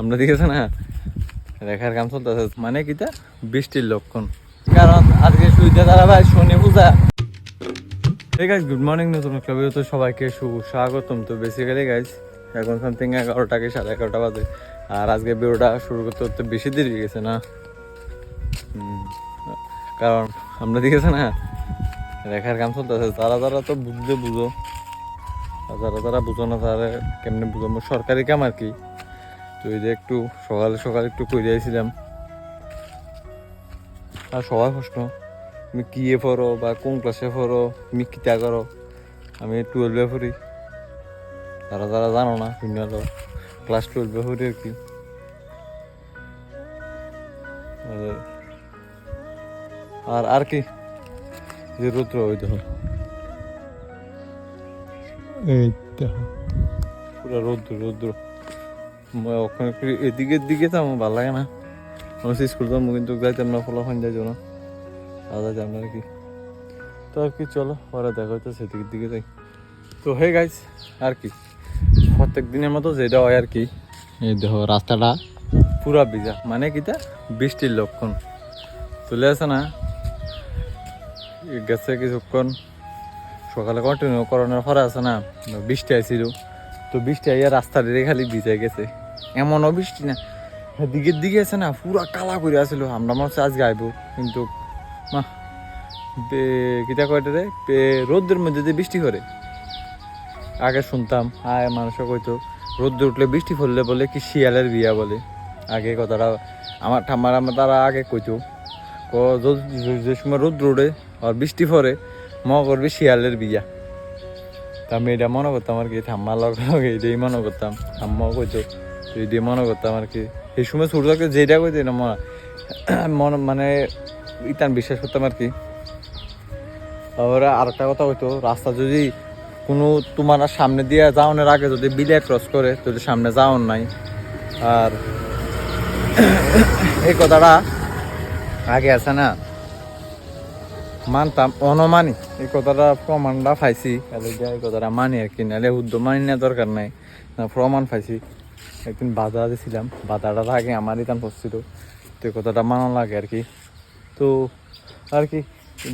আমরা দেখেছে না? রেখার কাম চলতেছে। মানে কিটা বৃষ্টির লক্ষণ। কারণ আজকে সূর্য দ্বারা ভাই শনি পূজা। ঠিক আছে গুড মর্নিং নতুন ক্লাবে তো সবাইকে সুস্বাগতম তো বেসিক্যালি গাইজ এখন সামথিং এগারোটা কি সাড়ে এগারোটা বাজে। আর আজকে ভিডিওটা শুরু করতে করতে বেশি দেরি হয়ে গেছে না? কারণ আমরা দেখেছে না? রেখার কাম চলতেছে। তারা তারা তো বুঝলে বুঝো। যারা তারা বুঝো না তারা কেমনে বুঝো সরকারি কাম আর কি। তো এই যে একটু সকালে সকালে একটু করে আইছিলাম। আর সবাই প্রশ্ন তুমি কি এ পড়ো বা কোন ক্লাসে পড়ো তুমি কিতা করো? আমি টুয়েলভে পড়ি। তারা তারা জানো না শূন্য ক্লাস টুয়েলভে পড়ি আর কি। আর- আর কি? যে রুদ্র ওই দেখো। এই দেখো। পুরো রৌদ্র রৌদ্র। এদিকের দিকে তো আমার ভালো লাগে না। আমার স্কুল যাব কিন্তু যাইতাম না, ফলাফল যাইতো না। না আর কি তো আর কি, চলো পরে দেখা হইতো সেদিকের দিকে যাই। তো হে গাইস আর কি? প্রত্যেক দিনের মতো যেটা হয় আর কি? এই দেখো রাস্তাটা পুরা ভিজা। মানে কিটা বৃষ্টির লক্ষণ। চলে আসে না? গেছে কিছুক্ষণ। সকালে কন্টিনিউ করোনার পরে আছে না? বৃষ্টি আইছিল তো বৃষ্টি আইয়া দিয়ে খালি ভিজে গেছে। এমনও বৃষ্টি না। দিকের দিকে আছে না, পুরা কালা করে আসছিল আমরা মনে হচ্ছে আজকে আইব, কিন্তু মা কিটা কয়টা রে রোদ্রের মধ্যে যে বৃষ্টি করে আগে শুনতাম, আয় মানুষ কইতো, রোদ্র উঠলে বৃষ্টি পড়লে বলে কি শিয়ালের বিয়া বলে। আগে কথাটা আমার ঠাম্মার তারা আগে কইতো যে- সময় রোদ্র উঠে আর বৃষ্টি পড়ে ম করবি শিয়ালের বিয়া। তা আমি এটা মনে করতাম আর কি, ঠাম্মার লগে এটাই মনে করতাম, ঠাম্মাও কইতো এটাই মনে করতাম আর কি। এই সময় ছোট যেটা কইতে না মনে মনে, ইতান বিশ্বাস করতাম আর কি। তারপরে আরেকটা কথা হইতো, রাস্তা যদি কোনো তোমার সামনে দিয়ে যাওয়ানোর আগে যদি বিলে ক্রস করে যদি সামনে যাওয়ান নাই। আর এই কথাটা আগে আছে না? মানতাম, অনমানি। এই কথাটা প্রমাণটা পাইছি। এই কথাটা মানি আর কি, নাহলে উদ্য মানি না দরকার নাই। প্রমাণ পাইছি। একদিন বাজারে ছিলাম বাজারটা আগে আমার ইতান পড়ছিল তো কথাটা মানা লাগে আর কি। তো আর কি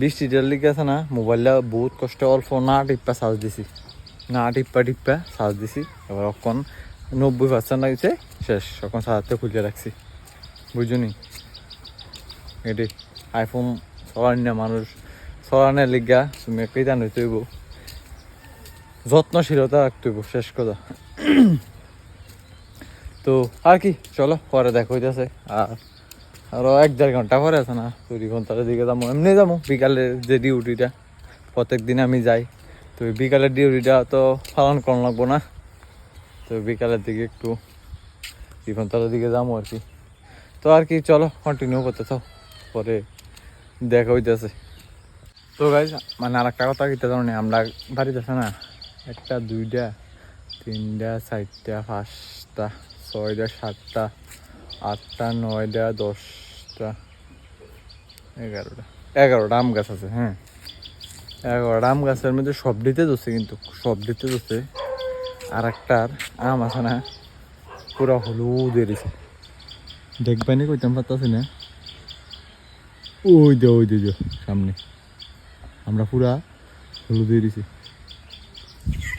বৃষ্টিটার লিগে আছে না, মোবাইলটা বহুত কষ্ট অল্প না টিপ্পা চার্জ দিছি। না টিপ্পা টিপ্পা চার্জ দিছি। এবার অকন নব্বই পার্সেন্ট লাগছে, শেষ। তখন চার্জতে খুলে রাখছি। বুঝুনি? এটি আইফোন চলানি না মানুষ চলানের লিগা তুমি কেইটা নইতেইব যত্নশীলতা রাখতেইব শেষ কথা। তো, আর কি, চলো, পরে দেখা হইতেছে। আর আরও এক দেড় ঘণ্টা পরে আছে না, দুই ঘণ্টার দিকে যাব, এমনি যাব, বিকালে যে ডিউটিটা, প্রত্যেক দিন আমি যাই। তো বিকালের ডিউটিটা তো পালন করা লাগবো না। তো বিকালের দিকে একটু, দুই ঘণ্টার দিকে যাব আর কি। তো আর কি, চলো কন্টিনিউ করতে থাও পরে দেখা হইতেছে। তো গাইজ মানে আর একটা কথা কিতে জানো আমরা বাড়িতে আছে না, একটা, দুইটা, তিনটা, চারটা, পাঁচটা। ছয়টা, সাতটা, আটটা, নয়টা, দশটা, এগারোটা। এগারোটা আম গাছ আছে হ্যাঁ। এগারোটা আম গাছের মধ্যে সব দিতে ধরছে কিন্তু সব দিতে ধরছে। আর একটার আম আছে না, পুরো হলুদ এরিছে দেখবানি কইতাম পারতাছি না। ওই দে ওই দে সামনে। আমরা পুরা হলুদ এরিছি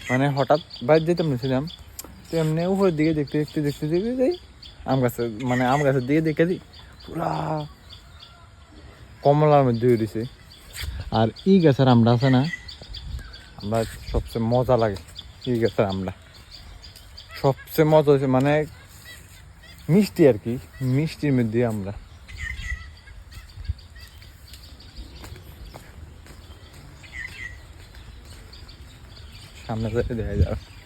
মানে হঠাৎ বাইরে যেতাম নিয়েছিলাম তো এমনি উপরের দিকে দেখতে দেখতে দেখতে দেখতে যাই, আম গাছের মানে আম গাছের দিকে দেখে দিই, পুরা কমলার মধ্যে উঠেছে আর ই গাছের আমটা আছে না আমরা সবচেয়ে মজা লাগে, ই গাছের আমটা সবচেয়ে মজা হয়েছে মানে মিষ্টি আর কি, মিষ্টির মধ্যে আমরা সামনে দেখা যাবে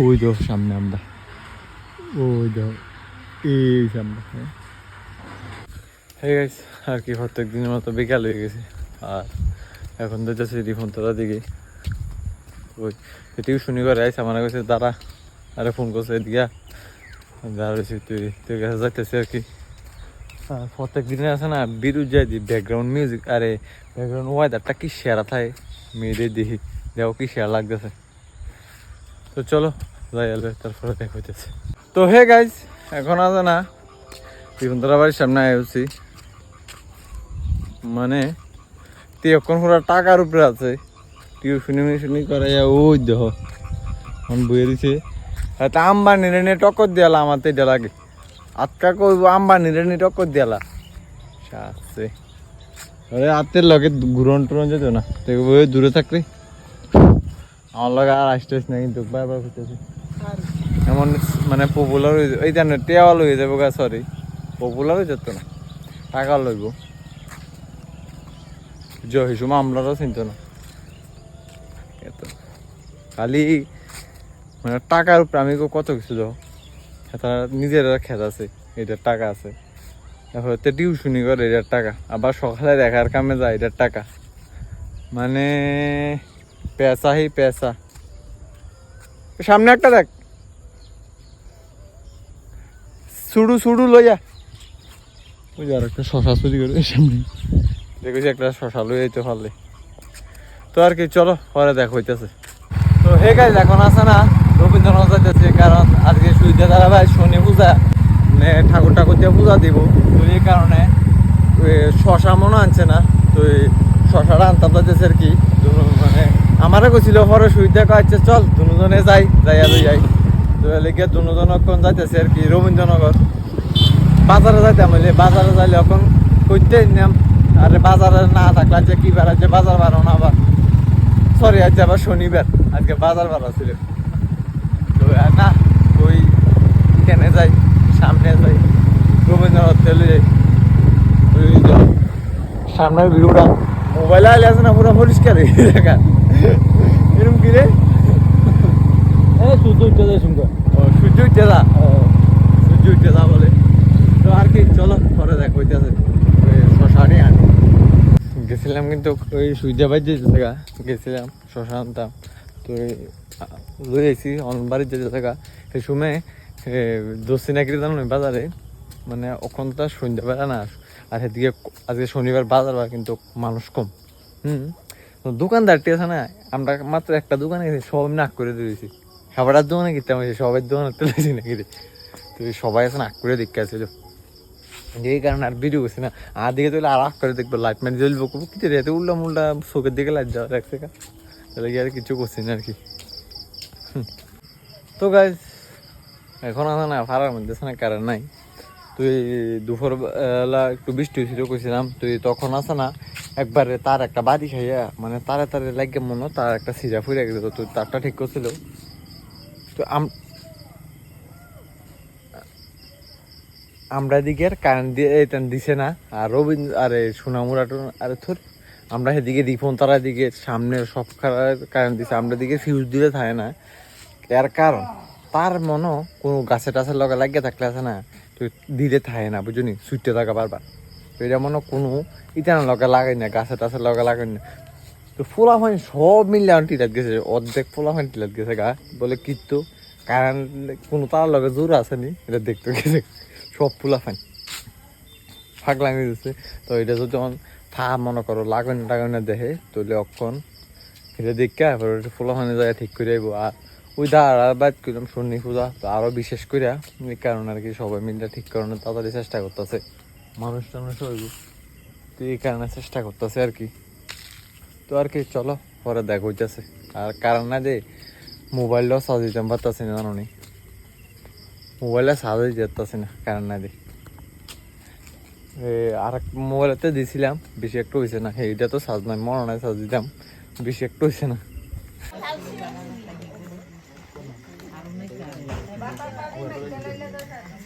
ওই তো সামনে আমরা। ওই তো এই সামনে হ্যাঁ। গাইস আর কি, প্রত্যেক দিনের মতো বিকাল হয়ে গেছে। আর এখন তো যাচ্ছে রিফোন তোরা দিকে। ওই টিউশনি করে আইসা আমার কাছে দাঁড়া। আরে ফোন করছে এদিকে দাঁড়াইছি তুই তুই কাছে যাইতেছে আর কি। প্রত্যেক দিনে আছে না যাই দি ব্যাকগ্রাউন্ড মিউজিক আরে ব্যাকগ্রাউন্ড ওয়েদারটা কি সেরা থাকে। মেয়েদের দেখি। দেখো কি সেরা লাগতেছে। তো চলো, যাই এলে তারপরে দেখা তো হে গাইজ এখন আছে না বিকুন্তরা বাড়ির সামনে আইছি মানে তিয়ক্ষণ পুরো টাকার উপরে আছে। টিউশনি মিউশনি করাইয়া, ওই দেহ এখন বইয়ে দিছে। হয়তো আম্বানি রেনে টক্কর দিয়ালা আমার তো এটা লাগে। আটকা কইব, আম্বানি রেনে টক্কর দিয়ালা। আরে আত্মের লগে ঘুরন টুরন যেত না। দেখব দূরে থাকলে। আমার লগে আর আসতে না, কিন্তু বারবার খুঁজতেছি এমন মানে পপুলার হয়ে এই জানো, টেওয়াল হয়ে যাব গা সরি পপুলার হয়ে যেত না। টাকা লইব। জয় হিসু, মামলারও চিন্ত না। এত। খালি মানে টাকার উপরে আমি কত কিছু দাও তারা নিজের খেত আছে, এটার টাকা আছে। তারপরে তো টিউশনি করে এটার টাকা। আবার সকালে দেখার কামে যায় এটার টাকা। মানে পেশা হি পেশা সামনে একটা দেখ। সুড়ু সুড়ু লইয়া। ওই আর একটা শশা চুরি করে সামনে। দেখেছি একটা শশা লই যেতে পারলে। তো আর কি চলো পরে দেখ হইতেছে। তো হে গাইজ এখন আছে না রবীন্দ্রনাথ যাইতেছে কারণ আজকে সূর্য দ্বারা ভাই শনি পূজা। মানে ঠাকুর ঠাকুর দিয়ে পূজা দিব। তো এই কারণে শশা মনে আনছে না তো শশাটা আনতাম যাইতেছে আর কি। মানে আমারও কইছিল, পরে সূর্য কাছে চল দুজনে যাই যাই আর যাই তো এলাকে দুজন কোন যাইতেছে আর কি, রবীন্দ্রনগর। বাজারে যাইতাম হইলে, বাজারে যাইলে এখন কইতে নাম আরে বাজারে না থাকলে আজকে কি বার আছে, বাজার বারো না আবার। সরি আজকে আবার শনিবার, আজকে বাজার বার ছিল তো না ওই কেনে যাই, সামনে যাই রবীন্দ্রনাথ চলে যাই সামনের ভিউটা, মোবাইলে আলে আছে না পুরো পরিষ্কার দেখা এরকম কি রে এ সূর্য উঠে যায় শুনকো। ও সূর্য উঠে যা সূর্য উঠে যা বলে। তো আর কি চলো পরে দেখ হইতেছে। শশানি আনি গেছিলাম কিন্তু ওই সূর্য বাড়ি যেতে থাকা গেছিলাম শশা আনতাম তো লই আইছি অনবাড়ির যেতে থাকা সেই সময় নাকি জানো বাজারে মানে ওখান তো সন্ধ্যাবেলা না আর সেদিকে আজকে শনিবার বাজার কিন্তু মানুষ কম। হুম? দোকানদারটি আছে না, আমরা মাত্র একটা দোকানে গেছি, সব নাক করে দিয়েছি। খাবারের দোকানে কিনতাম সবাই দোকানে তুলেছি নাকি রে? তো সবাই আছে নাক করে দেখতে আছে এই কারণে আর ভিডিও করছি না। আর দিকে তুলে আর আগ করে দেখব, লাইট ম্যান জ্বলবো করব কি রে, এত উল্টা মুল্টা চোখের দিকে লাইট যাওয়া রাখছে কা তাহলে কি আর কিছু করছি না আর কি? তো গাইজ এখন আছে না ভাড়ার মধ্যে আছে না, কারেন্ট নাই। তুই দুপুরবেলা একটু বৃষ্টি হয়েছিল, কইছিলাম। তুই তখন আসে না একবারে তার একটা বাড়ি খাইয়া মানে তারে তারে লাগে মনে তার একটা সিজা ফুরে গেছে তুই তারটা ঠিক করছিল। তো আম আমরা এদিকে আর কারেন্ট দিয়ে এটা দিছে না, আর রবীন্দ্র আরে সোনামুরা আরে থর, আমরা সেদিকে রিফোন তারা দিকে, সামনে সব খারাপ কারেন্ট দিছে, আমরা দিকে ফিউজ দিলে থাকে না। এর কারণ, তার মনে কোনো গাছে টাছের লগে লাগিয়ে থাকলে আছে না, তো দিতে থাকে না, বুঝলি? সুইটে থাকা বারবার। এটা মনে কোনো ইটানের লগে লাগাই না গাছে টাছের লগে লাগাই না তো ফোলা ফাইন সব মিললে আমার টিলাত গেছে, অর্ধেক ফোলা ফাইন টিলাত গেছে গা, বলে কিন্তু কারণ কোনো তার লগে জোর আসেনি এটা দেখতে গেছে। সব ফুলা ফাইন ফাঁকলামি দিচ্ছে তো এটা যদি থা, মনে করো, লাগান টাগানে দেখে, তাহলে অক্ষণ এটা দেখে এবার ফুলা ফাইনে যায় ঠিক করে আইবো। আর ওই ধার আর বাদ করলাম শনি পূজা, তো আরও বিশেষ করে এই কারণে আর কি সবাই মিলে ঠিক করানোর তাড়াতাড়ি চেষ্টা করতেছে। মানুষ টানুষ হইব। তো এই কারণে চেষ্টা করতেছে আর কি। তো আর কি, চলো, পরে দেখ হইতেছে। আর কারণ না যে মোবাইলটাও চার্জ দিতে পারতেছি না, জানো নি? মোবাইলে চার্জ দিতে পারতেছি না, কারণ না দিয়ে আর এক মোবাইলেতে দিছিলাম, বেশি একটু হয়েছে না। এইটা তো চার্জ নাই, মনে নাই চার্জ দিতাম, বেশি একটু হয়েছে না।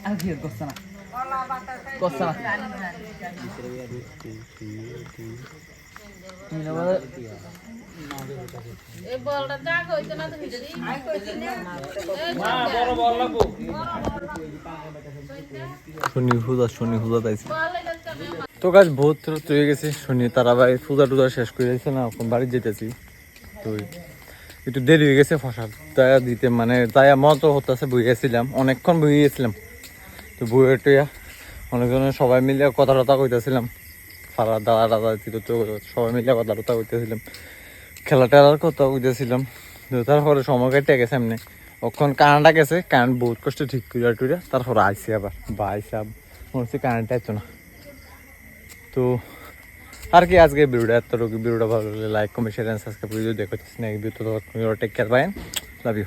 আর কি করছে না। শনি পূজা শনি পূজা তাইছে। তো গাছ বহুত রাত হয়ে গেছে শনি তারা ভাই পূজা টুজা শেষ করে দিয়েছে না এখন বাড়ি যেতেছি। তো একটু দেরি হয়ে গেছে ফসল তাই দিতে মানে তাই মতো হতেছে বই গেছিলাম অনেকক্ষণ বই গেছিলাম। তো বইয়ে টইয়া অনেকজনের সবাই মিলে কথা টথা কইতেছিলাম। ফারা দাদা দাদা সবাই মিলে কথা টথা কইতেছিলাম। খেলা টেলার কথা কইতেছিলাম। তো তারপরে সময় কেটে গেছে এমনি। ওখান কারেন্টটা গেছে কারেন্ট বহুত কষ্ট ঠিক করে টুরে তারপর আইসি আবার। বা আইসি মনে হচ্ছে কারেন্টটা এত না। তো আর কি আজকে ভিডিওটা এত রোগী ভিডিওটা ভালো লাগলে লাইক কমেন্ট শেয়ার সাবস্ক্রাইব করে দেখো ভিডিও তো take care bye love you